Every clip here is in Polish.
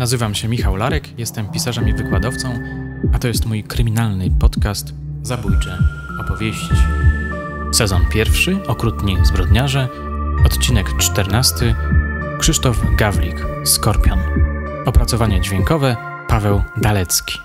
Nazywam się Michał Larek, jestem pisarzem i wykładowcą, a to jest mój kryminalny podcast Zabójcze opowieści. Sezon pierwszy, Okrutni zbrodniarze, odcinek czternasty, Krzysztof Gawlik, Skorpion. Opracowanie dźwiękowe Paweł Dalecki.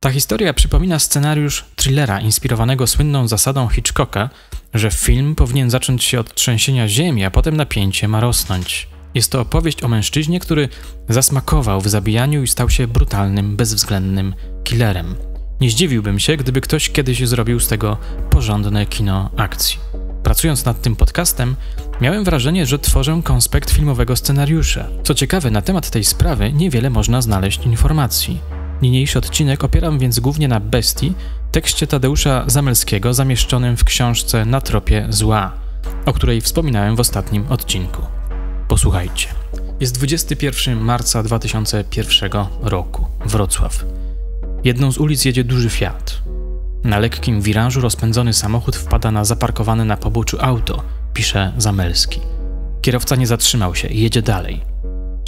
Ta historia przypomina scenariusz thrillera inspirowanego słynną zasadą Hitchcocka, że film powinien zacząć się od trzęsienia ziemi, a potem napięcie ma rosnąć. Jest to opowieść o mężczyźnie, który zasmakował w zabijaniu i stał się brutalnym, bezwzględnym killerem. Nie zdziwiłbym się, gdyby ktoś kiedyś zrobił z tego porządne kino akcji. Pracując nad tym podcastem, miałem wrażenie, że tworzę konspekt filmowego scenariusza. Co ciekawe, na temat tej sprawy niewiele można znaleźć informacji. Niniejszy odcinek opieram więc głównie na Bestii, tekście Tadeusza Zamelskiego zamieszczonym w książce Na tropie zła, o której wspominałem w ostatnim odcinku. Posłuchajcie. Jest 21 marca 2001 roku, Wrocław. Jedną z ulic jedzie duży Fiat. Na lekkim wirażu rozpędzony samochód wpada na zaparkowane na poboczu auto, pisze Zamelski. Kierowca nie zatrzymał się, jedzie dalej.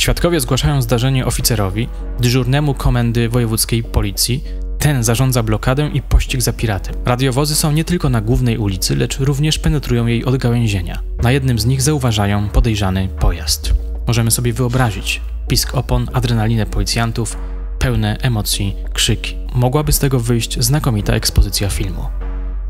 Świadkowie zgłaszają zdarzenie oficerowi, dyżurnemu komendy wojewódzkiej policji. Ten zarządza blokadę i pościg za piratem. Radiowozy są nie tylko na głównej ulicy, lecz również penetrują jej odgałęzienia. Na jednym z nich zauważają podejrzany pojazd. Możemy sobie wyobrazić pisk opon, adrenalinę policjantów, pełne emocji, krzyki. Mogłaby z tego wyjść znakomita ekspozycja filmu.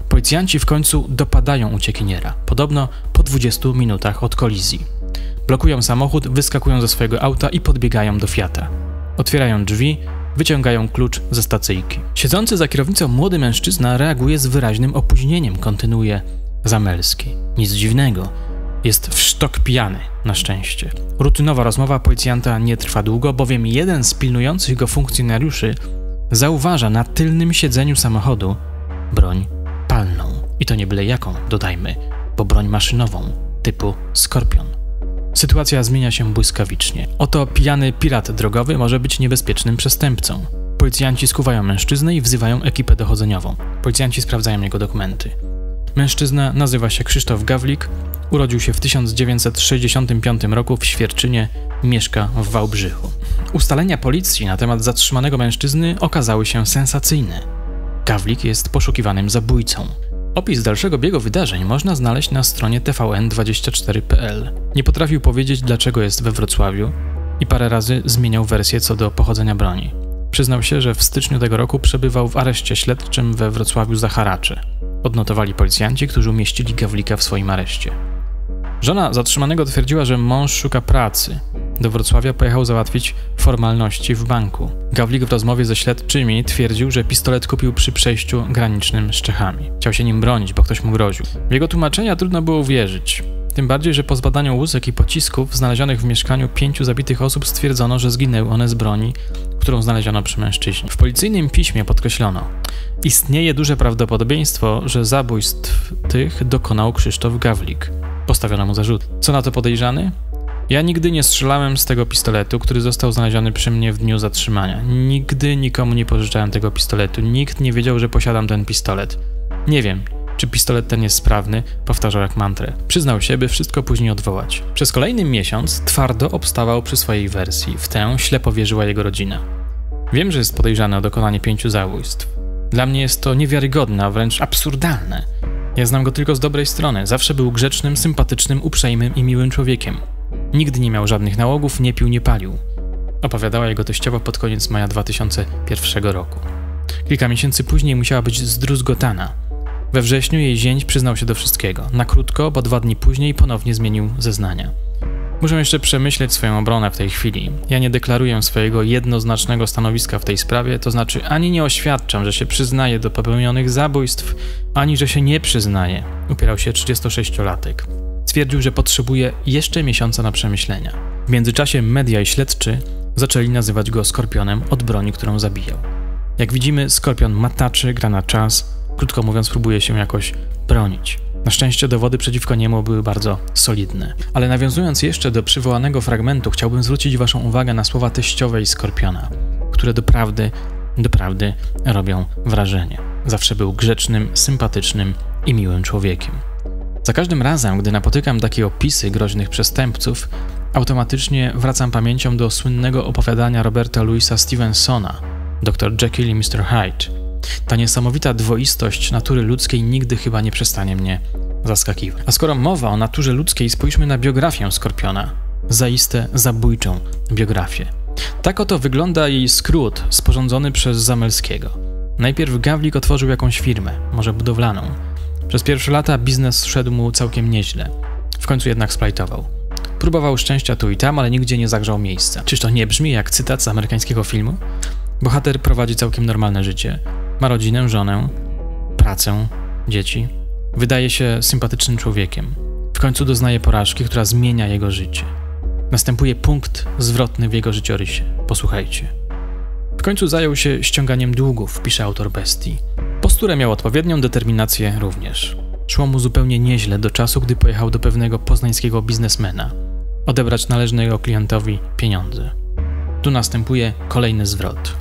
Policjanci w końcu dopadają uciekiniera, podobno po 20 minutach od kolizji. Blokują samochód, wyskakują ze swojego auta i podbiegają do Fiata. Otwierają drzwi, wyciągają klucz ze stacyjki. Siedzący za kierownicą młody mężczyzna reaguje z wyraźnym opóźnieniem, kontynuuje Zamelski. Nic dziwnego. Jest w sztok pijany, na szczęście. Rutynowa rozmowa policjanta nie trwa długo, bowiem jeden z pilnujących go funkcjonariuszy zauważa na tylnym siedzeniu samochodu broń palną. I to nie byle jaką, dodajmy, bo broń maszynową, typu Skorpion. Sytuacja zmienia się błyskawicznie. Oto pijany pirat drogowy może być niebezpiecznym przestępcą. Policjanci skuwają mężczyznę i wzywają ekipę dochodzeniową. Policjanci sprawdzają jego dokumenty. Mężczyzna nazywa się Krzysztof Gawlik, urodził się w 1965 roku w Świerczynie, mieszka w Wałbrzychu. Ustalenia policji na temat zatrzymanego mężczyzny okazały się sensacyjne. Gawlik jest poszukiwanym zabójcą. Opis dalszego biegu wydarzeń można znaleźć na stronie tvn24.pl. Nie potrafił powiedzieć, dlaczego jest we Wrocławiu i parę razy zmieniał wersję co do pochodzenia broni. Przyznał się, że w styczniu tego roku przebywał w areszcie śledczym we Wrocławiu za haracze. Odnotowali policjanci, którzy umieścili Gawlika w swoim areszcie. Żona zatrzymanego twierdziła, że mąż szuka pracy. Do Wrocławia pojechał załatwić formalności w banku. Gawlik w rozmowie ze śledczymi twierdził, że pistolet kupił przy przejściu granicznym z Czechami. Chciał się nim bronić, bo ktoś mu groził. W jego tłumaczenia trudno było uwierzyć. Tym bardziej, że po zbadaniu łusek i pocisków znalezionych w mieszkaniu pięciu zabitych osób stwierdzono, że zginęły one z broni, którą znaleziono przy mężczyźnie. W policyjnym piśmie podkreślono: Istnieje duże prawdopodobieństwo, że zabójstw tych dokonał Krzysztof Gawlik. Postawiono mu zarzut. Co na to podejrzany? Ja nigdy nie strzelałem z tego pistoletu, który został znaleziony przy mnie w dniu zatrzymania. Nigdy nikomu nie pożyczałem tego pistoletu. Nikt nie wiedział, że posiadam ten pistolet. Nie wiem, czy pistolet ten jest sprawny, powtarzał jak mantrę. Przyznał się, by wszystko później odwołać. Przez kolejny miesiąc twardo obstawał przy swojej wersji. W tę ślepo wierzyła jego rodzina. Wiem, że jest podejrzany o dokonanie pięciu zabójstw. Dla mnie jest to niewiarygodne, a wręcz absurdalne. Ja znam go tylko z dobrej strony. Zawsze był grzecznym, sympatycznym, uprzejmym i miłym człowiekiem. Nigdy nie miał żadnych nałogów, nie pił, nie palił. Opowiadała jego teściowa pod koniec maja 2001 roku. Kilka miesięcy później musiała być zdruzgotana. We wrześniu jej zięć przyznał się do wszystkiego. Na krótko, bo dwa dni później ponownie zmienił zeznania. Muszę jeszcze przemyśleć swoją obronę w tej chwili. Ja nie deklaruję swojego jednoznacznego stanowiska w tej sprawie, to znaczy ani nie oświadczam, że się przyznaję do popełnionych zabójstw, ani że się nie przyznaję, upierał się 36-latek. Twierdził, że potrzebuje jeszcze miesiąca na przemyślenia. W międzyczasie media i śledczy zaczęli nazywać go Skorpionem od broni, którą zabijał. Jak widzimy, Skorpion mataczy, gra na czas, krótko mówiąc, próbuje się jakoś bronić. Na szczęście dowody przeciwko niemu były bardzo solidne. Ale nawiązując jeszcze do przywołanego fragmentu, chciałbym zwrócić Waszą uwagę na słowa teściowej Skorpiona, które doprawdy, doprawdy robią wrażenie. Zawsze był grzecznym, sympatycznym i miłym człowiekiem. Za każdym razem, gdy napotykam takie opisy groźnych przestępców, automatycznie wracam pamięcią do słynnego opowiadania Roberta Louisa Stevensona, Dr. Jekyll i Mr. Hyde. Ta niesamowita dwoistość natury ludzkiej nigdy chyba nie przestanie mnie zaskakiwać. A skoro mowa o naturze ludzkiej, spójrzmy na biografię Skorpiona. Zaiste zabójczą biografię. Tak oto wygląda jej skrót sporządzony przez Zamelskiego. Najpierw Gawlik otworzył jakąś firmę, może budowlaną. Przez pierwsze lata biznes szedł mu całkiem nieźle. W końcu jednak splajtował. Próbował szczęścia tu i tam, ale nigdzie nie zagrzał miejsca. Czyż to nie brzmi jak cytat z amerykańskiego filmu? Bohater prowadzi całkiem normalne życie. Ma rodzinę, żonę, pracę, dzieci. Wydaje się sympatycznym człowiekiem. W końcu doznaje porażki, która zmienia jego życie. Następuje punkt zwrotny w jego życiorysie. Posłuchajcie. W końcu zajął się ściąganiem długów, pisze autor Bestii. Posturę miał odpowiednią, determinację również. Szło mu zupełnie nieźle do czasu, gdy pojechał do pewnego poznańskiego biznesmena odebrać należnego klientowi pieniądze. Tu następuje kolejny zwrot.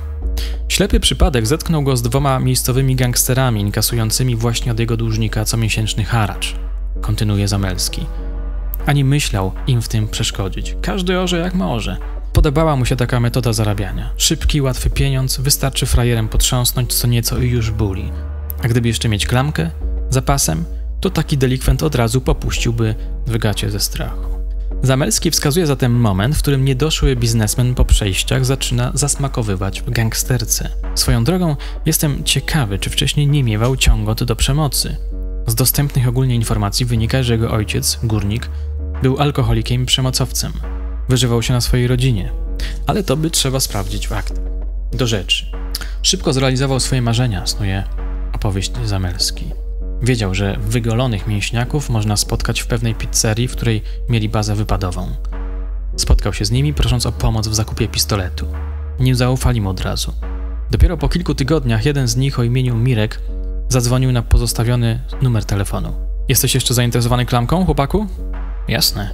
Ślepy przypadek zetknął go z dwoma miejscowymi gangsterami inkasującymi właśnie od jego dłużnika comiesięczny haracz. Kontynuuje Zamelski. Ani myślał im w tym przeszkodzić. Każdy orze jak może. Podobała mu się taka metoda zarabiania. Szybki, łatwy pieniądz, wystarczy frajerem potrząsnąć co nieco i już buli. A gdyby jeszcze mieć klamkę, zapasem, to taki delikwent od razu popuściłby w gacie ze strachu. Zamelski wskazuje zatem moment, w którym niedoszły biznesmen po przejściach zaczyna zasmakowywać w gangsterce. Swoją drogą jestem ciekawy, czy wcześniej nie miewał ciągot do przemocy. Z dostępnych ogólnie informacji wynika, że jego ojciec, górnik, był alkoholikiem i przemocowcem. Wyżywał się na swojej rodzinie. Ale to by trzeba sprawdzić w aktach. Do rzeczy. Szybko zrealizował swoje marzenia, snuje opowieść Zamelski. Wiedział, że wygolonych mięśniaków można spotkać w pewnej pizzerii, w której mieli bazę wypadową. Spotkał się z nimi, prosząc o pomoc w zakupie pistoletu. Nie zaufali mu od razu. Dopiero po kilku tygodniach jeden z nich o imieniu Mirek zadzwonił na pozostawiony numer telefonu. Jesteś jeszcze zainteresowany klamką, chłopaku? Jasne.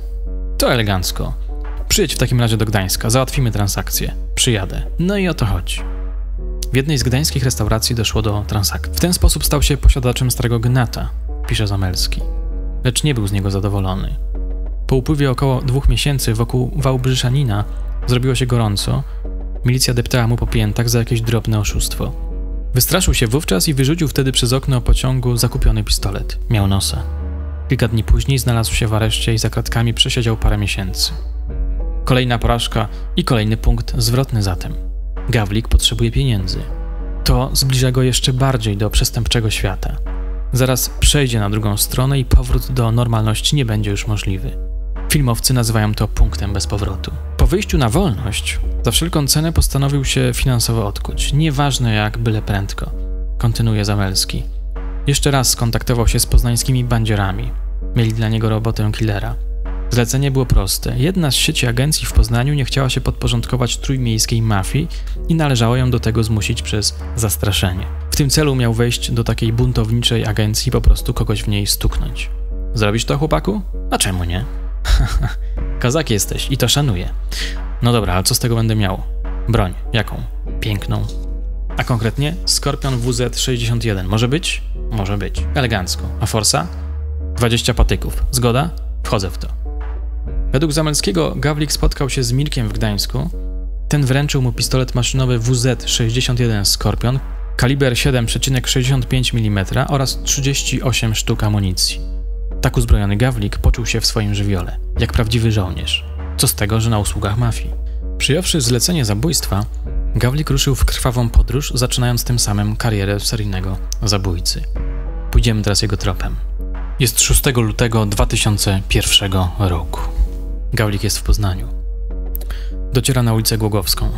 To elegancko. Przyjedź w takim razie do Gdańska, załatwimy transakcję. Przyjadę. No i o to chodzi. W jednej z gdańskich restauracji doszło do transakcji. W ten sposób stał się posiadaczem starego gnata, pisze Zamelski. Lecz nie był z niego zadowolony. Po upływie około dwóch miesięcy wokół Wałbrzyczanina zrobiło się gorąco. Milicja deptała mu po piętach za jakieś drobne oszustwo. Wystraszył się wówczas i wyrzucił wtedy przez okno pociągu zakupiony pistolet. Miał nosa. Kilka dni później znalazł się w areszcie i za kratkami przesiedział parę miesięcy. Kolejna porażka i kolejny punkt zwrotny zatem. Gawlik potrzebuje pieniędzy. To zbliża go jeszcze bardziej do przestępczego świata. Zaraz przejdzie na drugą stronę i powrót do normalności nie będzie już możliwy. Filmowcy nazywają to punktem bez powrotu. Po wyjściu na wolność, za wszelką cenę postanowił się finansowo odkuć. Nieważne jak, byle prędko. Kontynuuje Zamelski. Jeszcze raz skontaktował się z poznańskimi bandzierami. Mieli dla niego robotę killera. Zlecenie było proste. Jedna z sieci agencji w Poznaniu nie chciała się podporządkować trójmiejskiej mafii i należało ją do tego zmusić przez zastraszenie. W tym celu miał wejść do takiej buntowniczej agencji i po prostu kogoś w niej stuknąć. Zrobisz to, chłopaku? A czemu nie? Kazak jesteś i to szanuję. No dobra, ale co z tego będę miał? Broń. Jaką? Piękną. A konkretnie Skorpion WZ-61. Może być? Może być. Elegancko. A Forsa? 20 patyków. Zgoda? Wchodzę w to. Według Zamelskiego Gawlik spotkał się z Mirkiem w Gdańsku. Ten wręczył mu pistolet maszynowy WZ-61 Skorpion, kaliber 7,65 mm oraz 38 sztuk amunicji. Tak uzbrojony Gawlik poczuł się w swoim żywiole, jak prawdziwy żołnierz. Co z tego, że na usługach mafii. Przyjąwszy zlecenie zabójstwa, Gawlik ruszył w krwawą podróż, zaczynając tym samym karierę seryjnego zabójcy. Pójdziemy teraz jego tropem. Jest 6 lutego 2001 roku. Gaulik jest w Poznaniu. Dociera na ulicę Głogowską.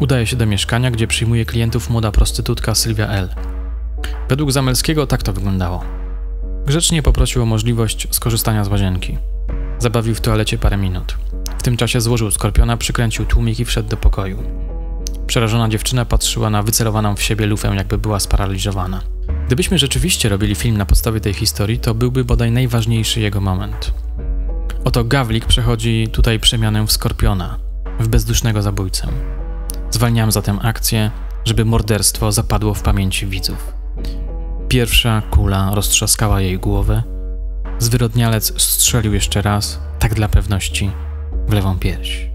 Udaje się do mieszkania, gdzie przyjmuje klientów młoda prostytutka Sylwia L. Według Zamelskiego tak to wyglądało. Grzecznie poprosił o możliwość skorzystania z łazienki. Zabawił w toalecie parę minut. W tym czasie złożył skorpiona, przykręcił tłumik i wszedł do pokoju. Przerażona dziewczyna patrzyła na wycelowaną w siebie lufę, jakby była sparaliżowana. Gdybyśmy rzeczywiście robili film na podstawie tej historii, to byłby bodaj najważniejszy jego moment. Oto Gawlik przechodzi tutaj przemianę w skorpiona, w bezdusznego zabójcę. Zwalniam zatem akcję, żeby morderstwo zapadło w pamięci widzów. Pierwsza kula roztrzaskała jej głowę, Zwyrodnialec strzelił jeszcze raz, tak dla pewności, w lewą pierś.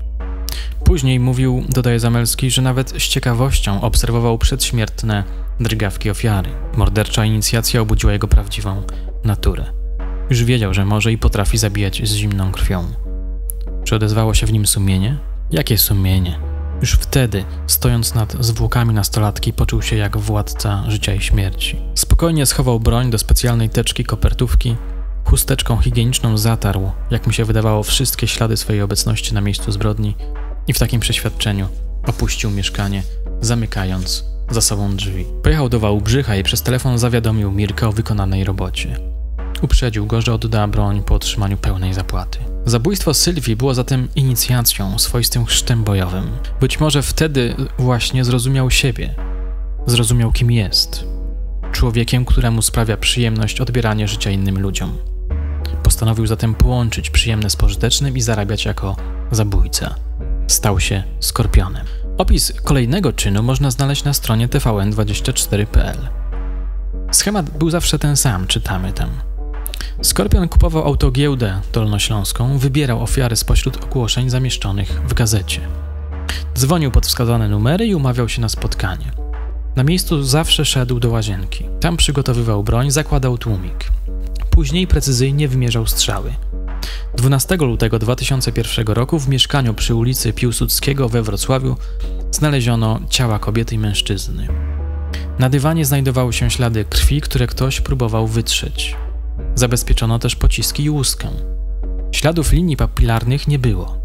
Później mówił, dodaje Zamelski, że nawet z ciekawością obserwował przedśmiertne drgawki ofiary. Mordercza inicjacja obudziła jego prawdziwą naturę. Już wiedział, że może i potrafi zabijać z zimną krwią. Czy odezwało się w nim sumienie? Jakie sumienie? Już wtedy, stojąc nad zwłokami nastolatki, poczuł się jak władca życia i śmierci. Spokojnie schował broń do specjalnej teczki kopertówki, chusteczką higieniczną zatarł, jak mu się wydawało, wszystkie ślady swojej obecności na miejscu zbrodni i w takim przeświadczeniu opuścił mieszkanie, zamykając za sobą drzwi. Pojechał do Wałbrzycha i przez telefon zawiadomił Mirkę o wykonanej robocie. Uprzedził go, że odda broń po otrzymaniu pełnej zapłaty. Zabójstwo Sylwii było zatem inicjacją, swoistym chrztem bojowym. Być może wtedy właśnie zrozumiał siebie. Zrozumiał, kim jest. Człowiekiem, któremu sprawia przyjemność odbieranie życia innym ludziom. Postanowił zatem połączyć przyjemne z pożytecznym i zarabiać jako zabójca. Stał się skorpionem. Opis kolejnego czynu można znaleźć na stronie tvn24.pl. Schemat był zawsze ten sam, czytamy tam. Skorpion kupował autogiełdę dolnośląską, wybierał ofiary spośród ogłoszeń zamieszczonych w gazecie. Dzwonił pod wskazane numery i umawiał się na spotkanie. Na miejscu zawsze szedł do łazienki. Tam przygotowywał broń, zakładał tłumik. Później precyzyjnie wymierzał strzały. 12 lutego 2001 roku w mieszkaniu przy ulicy Piłsudskiego we Wrocławiu znaleziono ciała kobiety i mężczyzny. Na dywanie znajdowały się ślady krwi, które ktoś próbował wytrzeć. Zabezpieczono też pociski i łuskę. Śladów linii papilarnych nie było.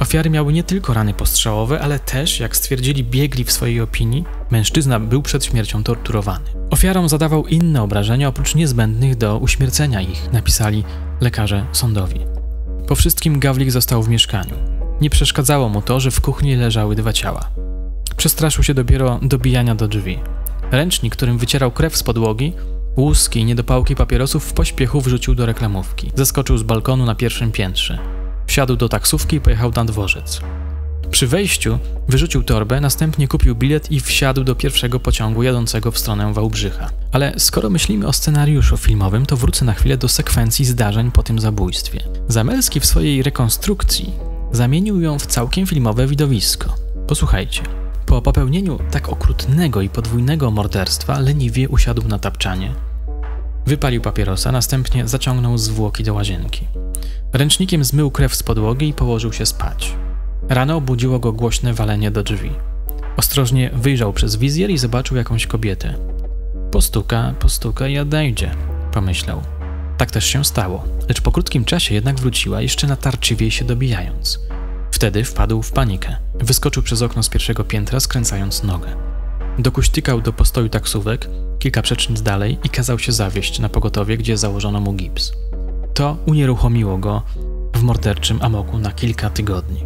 Ofiary miały nie tylko rany postrzałowe, ale też, jak stwierdzili biegli w swojej opinii, mężczyzna był przed śmiercią torturowany. Ofiarom zadawał inne obrażenia oprócz niezbędnych do uśmiercenia ich, napisali lekarze sądowi. Po wszystkim Gawlik został w mieszkaniu. Nie przeszkadzało mu to, że w kuchni leżały dwa ciała. Przestraszył się dopiero dobijania do drzwi. Ręcznik, którym wycierał krew z podłogi, łuski niedopałki papierosów w pośpiechu wrzucił do reklamówki. Zeskoczył z balkonu na pierwszym piętrze. Wsiadł do taksówki i pojechał na dworzec. Przy wejściu wyrzucił torbę, następnie kupił bilet i wsiadł do pierwszego pociągu jadącego w stronę Wałbrzycha. Ale skoro myślimy o scenariuszu filmowym, to wrócę na chwilę do sekwencji zdarzeń po tym zabójstwie. Zamelski w swojej rekonstrukcji zamienił ją w całkiem filmowe widowisko. Posłuchajcie. Po popełnieniu tak okrutnego i podwójnego morderstwa leniwie usiadł na tapczanie. Wypalił papierosa, następnie zaciągnął zwłoki do łazienki. Ręcznikiem zmył krew z podłogi i położył się spać. Rano obudziło go głośne walenie do drzwi. Ostrożnie wyjrzał przez wizjer i zobaczył jakąś kobietę. Postuka, postuka i odejdzie, pomyślał. Tak też się stało, lecz po krótkim czasie jednak wróciła, jeszcze natarczywiej się dobijając. Wtedy wpadł w panikę. Wyskoczył przez okno z pierwszego piętra, skręcając nogę. Dokuśtykał do postoju taksówek, kilka przecznic dalej i kazał się zawieść na pogotowie, gdzie założono mu gips. To unieruchomiło go w morderczym amoku na kilka tygodni.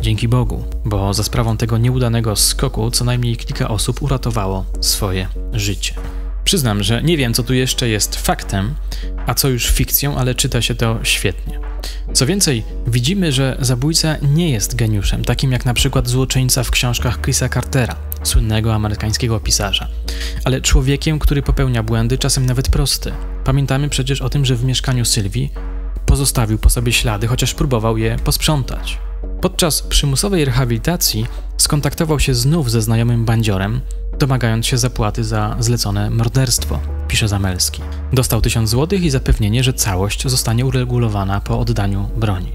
Dzięki Bogu, bo za sprawą tego nieudanego skoku co najmniej kilka osób uratowało swoje życie. Przyznam, że nie wiem, co tu jeszcze jest faktem, a co już fikcją, ale czyta się to świetnie. Co więcej, widzimy, że zabójca nie jest geniuszem, takim jak na przykład złoczyńca w książkach Chrisa Cartera, słynnego amerykańskiego pisarza, ale człowiekiem, który popełnia błędy, czasem nawet proste. Pamiętamy przecież o tym, że w mieszkaniu Sylwii pozostawił po sobie ślady, chociaż próbował je posprzątać. Podczas przymusowej rehabilitacji skontaktował się znów ze znajomym bandziorem, domagając się zapłaty za zlecone morderstwo, pisze Zamelski. Dostał tysiąc złotych i zapewnienie, że całość zostanie uregulowana po oddaniu broni.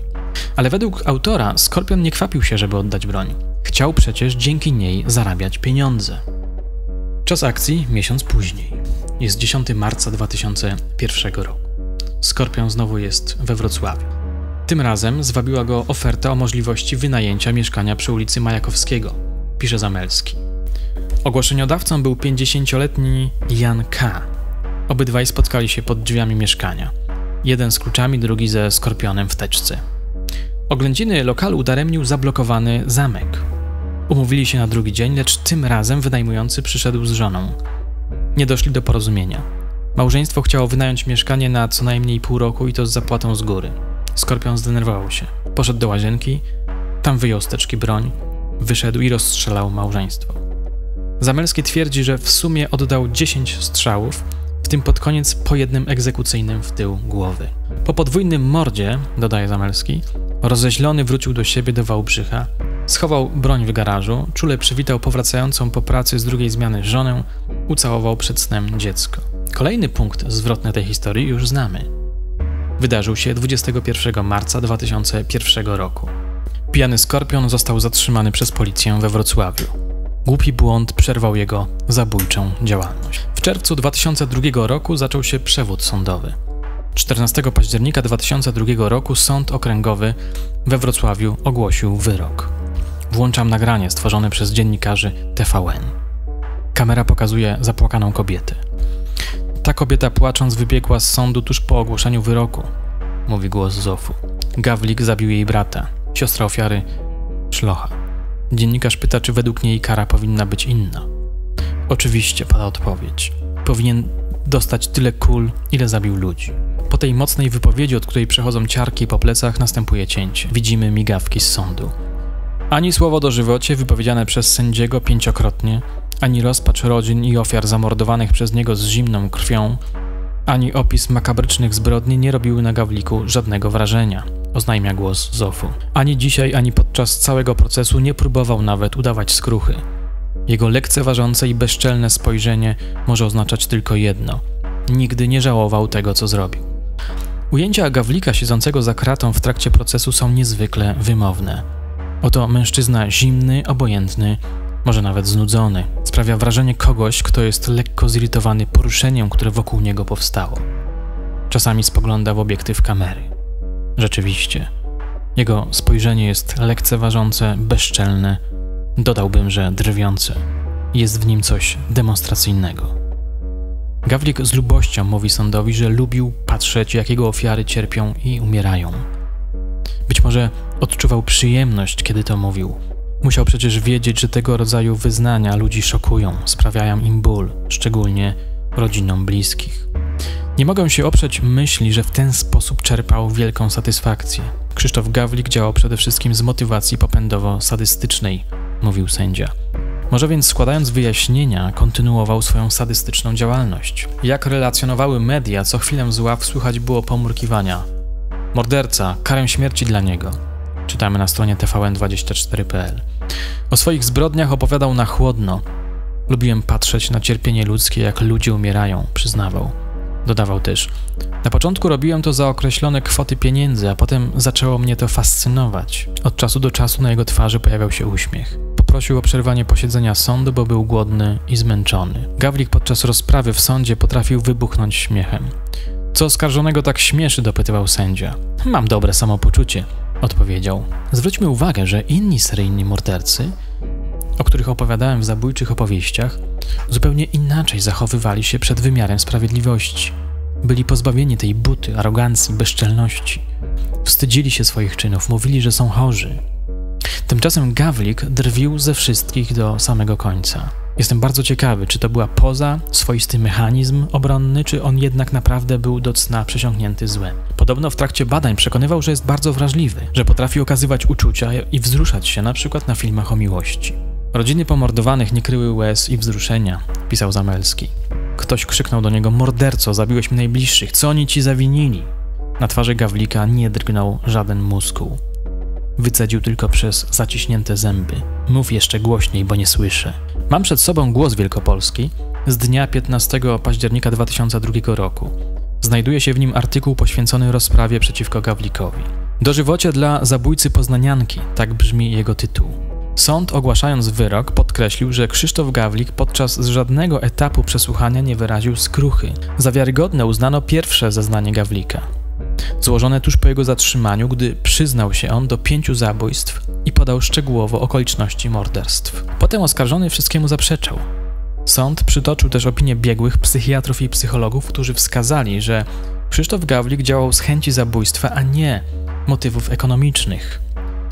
Ale według autora Skorpion nie kwapił się, żeby oddać broń. Chciał przecież dzięki niej zarabiać pieniądze. Czas akcji miesiąc później. Jest 10 marca 2001 roku. Skorpion znowu jest we Wrocławiu. Tym razem zwabiła go oferta o możliwości wynajęcia mieszkania przy ulicy Majakowskiego, pisze Zamelski. Ogłoszeniodawcą był 50-letni Jan K. Obydwaj spotkali się pod drzwiami mieszkania. Jeden z kluczami, drugi ze skorpionem w teczce. Oględziny lokalu udaremnił zablokowany zamek. Umówili się na drugi dzień, lecz tym razem wynajmujący przyszedł z żoną. Nie doszli do porozumienia. Małżeństwo chciało wynająć mieszkanie na co najmniej pół roku i to z zapłatą z góry. Skorpion zdenerwował się. Poszedł do łazienki, tam wyjął z teczki broń, wyszedł i rozstrzelał małżeństwo. Zamelski twierdzi, że w sumie oddał 10 strzałów, w tym pod koniec po jednym egzekucyjnym w tył głowy. Po podwójnym mordzie, dodaje Zamelski, rozeźlony wrócił do siebie do Wałbrzycha, schował broń w garażu, czule przywitał powracającą po pracy z drugiej zmiany żonę, ucałował przed snem dziecko. Kolejny punkt zwrotny tej historii już znamy. Wydarzył się 21 marca 2001 roku. Pijany skorpion został zatrzymany przez policję we Wrocławiu. Głupi błąd przerwał jego zabójczą działalność. W czerwcu 2002 roku zaczął się przewód sądowy. 14 października 2002 roku Sąd Okręgowy we Wrocławiu ogłosił wyrok. Włączam nagranie stworzone przez dziennikarzy TVN. Kamera pokazuje zapłakaną kobietę. Ta kobieta płacząc wybiegła z sądu tuż po ogłoszeniu wyroku, mówi głos Zofu. Gawlik zabił jej brata, siostra ofiary szlocha. Dziennikarz pyta, czy według niej kara powinna być inna. Oczywiście, pada odpowiedź. Powinien dostać tyle kul, ile zabił ludzi. Po tej mocnej wypowiedzi, od której przechodzą ciarki po plecach, następuje cięcie. Widzimy migawki z sądu. Ani słowo dożywocie wypowiedziane przez sędziego pięciokrotnie, ani rozpacz rodzin i ofiar zamordowanych przez niego z zimną krwią, ani opis makabrycznych zbrodni nie robiły na Gawliku żadnego wrażenia, oznajmia głos Zofu. Ani dzisiaj, ani podczas całego procesu nie próbował nawet udawać skruchy. Jego lekceważące i bezczelne spojrzenie może oznaczać tylko jedno: nigdy nie żałował tego, co zrobił. Ujęcia Gawlika siedzącego za kratą w trakcie procesu są niezwykle wymowne. Oto mężczyzna zimny, obojętny, może nawet znudzony. Sprawia wrażenie kogoś, kto jest lekko zirytowany poruszeniem, które wokół niego powstało. Czasami spogląda w obiektyw kamery. Rzeczywiście, jego spojrzenie jest lekceważące, bezczelne, dodałbym, że drwiące. Jest w nim coś demonstracyjnego. Gawlik z lubością mówi sądowi, że lubił patrzeć, jak jego ofiary cierpią i umierają. Być może odczuwał przyjemność, kiedy to mówił, Musiał przecież wiedzieć, że tego rodzaju wyznania ludzi szokują, sprawiają im ból, szczególnie rodzinom bliskich. Nie mogę się oprzeć myśli, że w ten sposób czerpał wielką satysfakcję. Krzysztof Gawlik działał przede wszystkim z motywacji popędowo-sadystycznej, mówił sędzia. Może więc składając wyjaśnienia, kontynuował swoją sadystyczną działalność. Jak relacjonowały media, co chwilę z ław słychać było pomurkiwania. Morderca, karę śmierci dla niego. Czytamy na stronie tvn24.pl. O swoich zbrodniach opowiadał na chłodno. Lubiłem patrzeć na cierpienie ludzkie, jak ludzie umierają, przyznawał. Dodawał też: Na początku robiłem to za określone kwoty pieniędzy, a potem zaczęło mnie to fascynować. Od czasu do czasu na jego twarzy pojawiał się uśmiech. Poprosił o przerwanie posiedzenia sądu, bo był głodny i zmęczony. Gawlik podczas rozprawy w sądzie potrafił wybuchnąć śmiechem. Co oskarżonego tak śmieszy? dopytywał sędzia. Mam dobre samopoczucie, odpowiedział. Zwróćmy uwagę, że inni seryjni mordercy, o których opowiadałem w zabójczych opowieściach, zupełnie inaczej zachowywali się przed wymiarem sprawiedliwości. Byli pozbawieni tej buty, arogancji, bezczelności. Wstydzili się swoich czynów, mówili, że są chorzy. Tymczasem Gawlik drwił ze wszystkich do samego końca. Jestem bardzo ciekawy, czy to była poza, swoisty mechanizm obronny, czy on jednak naprawdę był do cna przesiąknięty złem. Podobno w trakcie badań przekonywał, że jest bardzo wrażliwy, że potrafi okazywać uczucia i wzruszać się na przykład na filmach o miłości. Rodziny pomordowanych nie kryły łez i wzruszenia, pisał Zamelski. Ktoś krzyknął do niego: Morderco, zabiłeś mi najbliższych, co oni ci zawinili? Na twarzy Gawlika nie drgnął żaden muskuł. Wycedził tylko przez zaciśnięte zęby. Mów jeszcze głośniej, bo nie słyszę. Mam przed sobą głos Wielkopolski z dnia 15 października 2002 roku. Znajduje się w nim artykuł poświęcony rozprawie przeciwko Gawlikowi. Dożywocie dla zabójcy poznanianki, tak brzmi jego tytuł. Sąd ogłaszając wyrok podkreślił, że Krzysztof Gawlik podczas żadnego etapu przesłuchania nie wyraził skruchy. Za wiarygodne uznano pierwsze zeznanie Gawlika złożone tuż po jego zatrzymaniu, gdy przyznał się on do pięciu zabójstw i podał szczegółowo okoliczności morderstw. Potem oskarżony wszystkiemu zaprzeczał. Sąd przytoczył też opinie biegłych psychiatrów i psychologów, którzy wskazali, że Krzysztof Gawlik działał z chęci zabójstwa, a nie motywów ekonomicznych.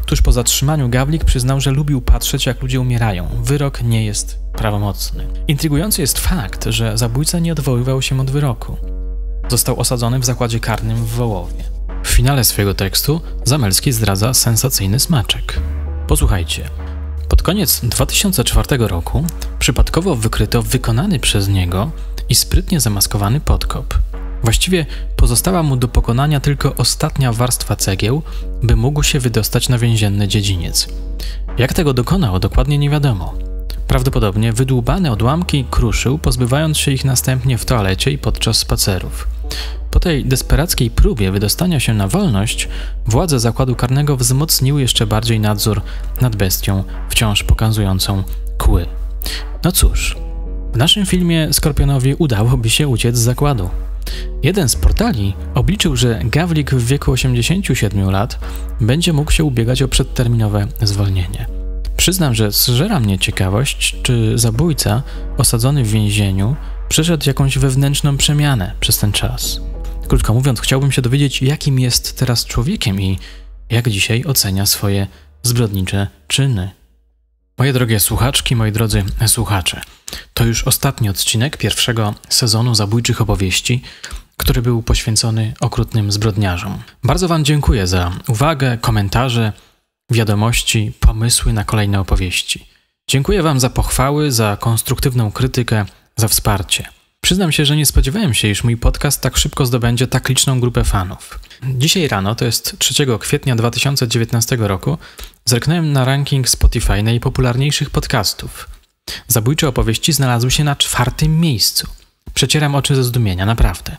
Tuż po zatrzymaniu Gawlik przyznał, że lubił patrzeć, jak ludzie umierają. Wyrok nie jest prawomocny. Intrygujący jest fakt, że zabójca nie odwoływał się od wyroku. Został osadzony w zakładzie karnym w Wołowie. W finale swojego tekstu Zamelski zdradza sensacyjny smaczek. Posłuchajcie. Pod koniec 2004 roku przypadkowo wykryto wykonany przez niego i sprytnie zamaskowany podkop. Właściwie pozostała mu do pokonania tylko ostatnia warstwa cegieł, by mógł się wydostać na więzienny dziedziniec. Jak tego dokonał, dokładnie nie wiadomo. Prawdopodobnie wydłubane odłamki kruszył, pozbywając się ich następnie w toalecie i podczas spacerów. Po tej desperackiej próbie wydostania się na wolność, władze zakładu karnego wzmocniły jeszcze bardziej nadzór nad bestią, wciąż pokazującą kły. No cóż, w naszym filmie Skorpionowi udałoby się uciec z zakładu. Jeden z portali obliczył, że Gawlik w wieku 87 lat będzie mógł się ubiegać o przedterminowe zwolnienie. Przyznam, że zżera mnie ciekawość, czy zabójca osadzony w więzieniu przeszedł jakąś wewnętrzną przemianę przez ten czas. Krótko mówiąc, chciałbym się dowiedzieć, jakim jest teraz człowiekiem i jak dzisiaj ocenia swoje zbrodnicze czyny. Moje drogie słuchaczki, moi drodzy słuchacze, to już ostatni odcinek pierwszego sezonu zabójczych opowieści, który był poświęcony okrutnym zbrodniarzom. Bardzo Wam dziękuję za uwagę, komentarze, wiadomości, pomysły na kolejne opowieści. Dziękuję Wam za pochwały, za konstruktywną krytykę, za wsparcie. Przyznam się, że nie spodziewałem się, iż mój podcast tak szybko zdobędzie tak liczną grupę fanów. Dzisiaj rano, to jest 3 kwietnia 2019 roku, zerknąłem na ranking Spotify najpopularniejszych podcastów. Zabójcze opowieści znalazły się na czwartym miejscu. Przecieram oczy ze zdumienia, naprawdę.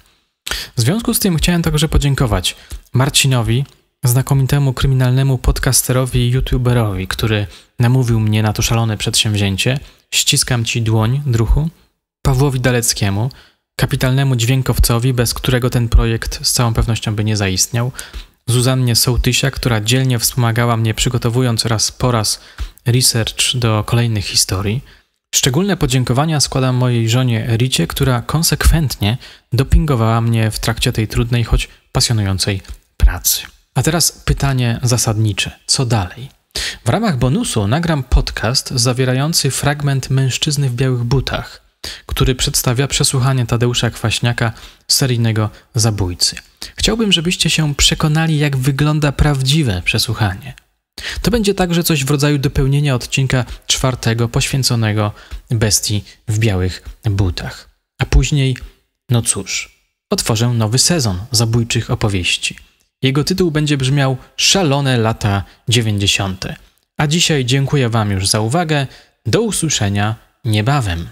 W związku z tym chciałem także podziękować Marcinowi, znakomitemu kryminalnemu podcasterowi i youtuberowi, który namówił mnie na to szalone przedsięwzięcie. Ściskam ci dłoń, druhu. Pawłowi Daleckiemu, kapitalnemu dźwiękowcowi, bez którego ten projekt z całą pewnością by nie zaistniał. Zuzannie Sołtysia, która dzielnie wspomagała mnie przygotowując raz po raz research do kolejnych historii. Szczególne podziękowania składam mojej żonie Ricie, która konsekwentnie dopingowała mnie w trakcie tej trudnej, choć pasjonującej pracy. A teraz pytanie zasadnicze: co dalej? W ramach bonusu nagram podcast zawierający fragment mężczyzny w białych butach, który przedstawia przesłuchanie Tadeusza Kwaśniaka, seryjnego zabójcy. Chciałbym, żebyście się przekonali, jak wygląda prawdziwe przesłuchanie. To będzie także coś w rodzaju dopełnienia odcinka czwartego poświęconego bestii w białych butach. A później, no cóż, otworzę nowy sezon zabójczych opowieści. Jego tytuł będzie brzmiał Szalone lata 90. A dzisiaj dziękuję Wam już za uwagę. Do usłyszenia niebawem.